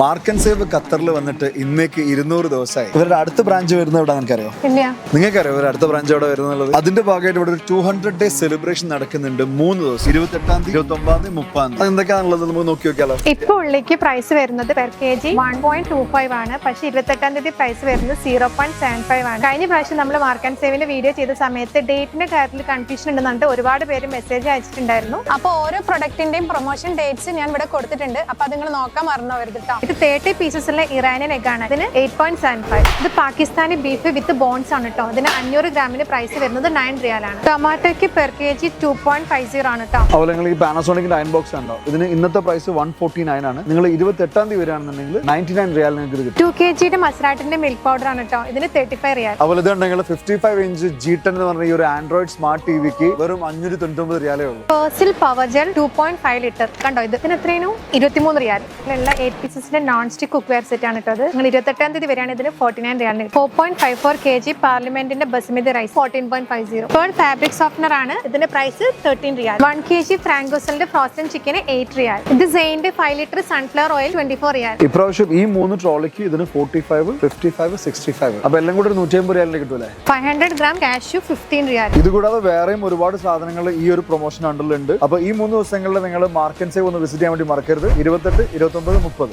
Mark save ഖത്തറിൽ വന്നിട്ട് ഇന്നേക്ക് ഇരുന്നൂറ് ദിവസമായി. ഇവരുടെ അടുത്ത ബ്രാഞ്ച് വരുന്നത് എവിടെ നിനക്കറിയോ? നിങ്ങൾക്കറിയോ ഇവരുടെ അടുത്ത ബ്രാഞ്ച് അവിടെ വരുന്നുള്ളത്? അതിന്റെ ഭാഗമായിട്ട് ഇവിടെ ഒരു ടൂ ഹൺഡ്രഡ് ഡേ സെലിബ്രേഷൻ നടക്കുന്നുണ്ട് മൂന്ന് ദിവസം. ഇരുപത്തി എട്ടാം തീയതി ഇരുപത്തി ഒമ്പതാം തീയതി മുപ്പാം തീയതി. എന്തൊക്കെയാണുള്ളത് നമുക്ക് നോക്കി നോക്കിയാലോ? ഇപ്പൊ ഉള്ളിലേക്ക് പ്രൈസ് വരുന്നത് per K G one point two five ആണ്. പക്ഷേ ഇരുപത്തെട്ടാം തീയതി പ്രൈസ് വരുന്നത് സീറോ പോയിന്റ് സെവൻ ഫൈവ് ആണ്. കഴിഞ്ഞ പ്രാവശ്യം നമ്മൾ മാർക്ക് ആൻഡ് സേവിന്റെ വീഡിയോ ചെയ്ത സമയത്ത് ഡേറ്റിന്റെ കാര്യത്തിൽ കൺഫ്യൂഷൻ ഉണ്ടെന്നുണ്ട് ഒരുപാട് പേര് മെസ്സേജ് അയച്ചിട്ടുണ്ടായിരുന്നു. അപ്പോൾ ഓരോ പ്രൊഡക്റ്റിന്റെയും പ്രൊമോഷൻ ഡേറ്റ്സ് ഞാൻ ഇവിടെ കൊടുത്തിട്ടുണ്ട്. അപ്പൊ അത് നിങ്ങൾ നോക്കാൻ മറന്നു വരുത് കേട്ടോ ഇത് തേർട്ടി പീസസ് ഉള്ള ഇറാനിയൻ എഗ് ആണ്. ഇതിന് എയ്റ്റ് പോയിന്റ് സെവൻ ഫൈവ് ഇത് പാകിസ്ഥാനി ബീഫ് വിത്ത് ബോൺസ് ആണ് കേട്ടോ അതിന് അഞ്ഞൂറ് ഗ്രാമിന് പ്രൈസ് വരുന്നത് നയൻ റിയാലാണ് ടൊമാറ്റോയ്ക്ക് per K G two point five zero ആണ് കേട്ടോ അതുപോലെ നിങ്ങൾ ഈ പാനസോണിക്കിന്റെ അയൺ ബോക്സ് ഉണ്ടോ ഇതിന് ഇന്നത്തെ പ്രൈസ് വൺ ഫോർട്ടി നയൻ ആണ്. നിങ്ങൾ ഇരുപത്തി എട്ടാം തീയതി വരികയാണെന്നുണ്ടെങ്കിൽ നയന്റി നയൻ റിയാൽ നിങ്ങൾക്ക് കിട്ടും. ടു കെ ജിയുടെ മസ്രാട്ടിന്റെ മിൽക്ക് പൗഡർ ആണ് കേട്ടോ ഇതിന് തേർട്ടി ഫൈവ് റിയാൽ അതുപോലെ ഇതുണ്ടെങ്കിൽ fifty five inch G ten എന്ന് പറഞ്ഞ ഈ ഒരു ആൻഡ്രോയിഡ് സ്മാർട്ട് ടി വിക്ക് വെറും അഞ്ഞൂറ്റി തൊണ്ണൂറ്റൊമ്പത് റിയാലേ ഉള്ളൂ. പേഴ്സിൽ power gel two point five litre കണ്ടോ ഇത്? ഇതിന് എത്രയാണ്? ഇരുപത്തിമൂന്ന് റിയാൽ എല്ലാ എയ്റ്റ് പീസസിന്റെ non stick cookware set ആണ് ഇട്ടത്. നിങ്ങൾ ഇരുപത്തെട്ടാം തീയതി വരെയാണ് ഇതിന് forty nine റിയാലിന് four point five four K G പാർലമെന്റിന്റെ basmati rice fourteen point five zero പേൺ fabric softener ആണ്. ഇതിന്റെ price thirteen riyal one K G ഫ്രാങ്കോസലിന്റെ frozen ചിക്കന് എയ്റ്റ് റിയാൽ ഇത് സെയിന്റെ five litre sunflower oil twenty four riyal ഇപ്രാവശ്യം ഈ മൂന്ന് ട്രോളിക്ക് ഇതിന് forty five fifty five sixty five അപ്പൊ എല്ലാം കൂടി നൂറ്റി അമ്പത് റിയാലിന് കിട്ടൂലേ five hundred gram cashew fifteen riyal ഇത് കൂടാതെ വേറെയും ഒരുപാട് സാധനങ്ങൾ ഈ ഒരു പ്രൊമോഷൻ അണ്ടറിലുണ്ട് അപ്പൊ ഈ മൂന്ന് ദിവസങ്ങളിൽ നിങ്ങൾ മാർക്കൻസേ സേവ് ഒന്ന് വിസിറ്റ് ചെയ്യാൻ വേണ്ടി മറക്കരുത്. ഇരുപത്തെട്ട് ഇരുപത്തൊമ്പത് മുപ്പത്.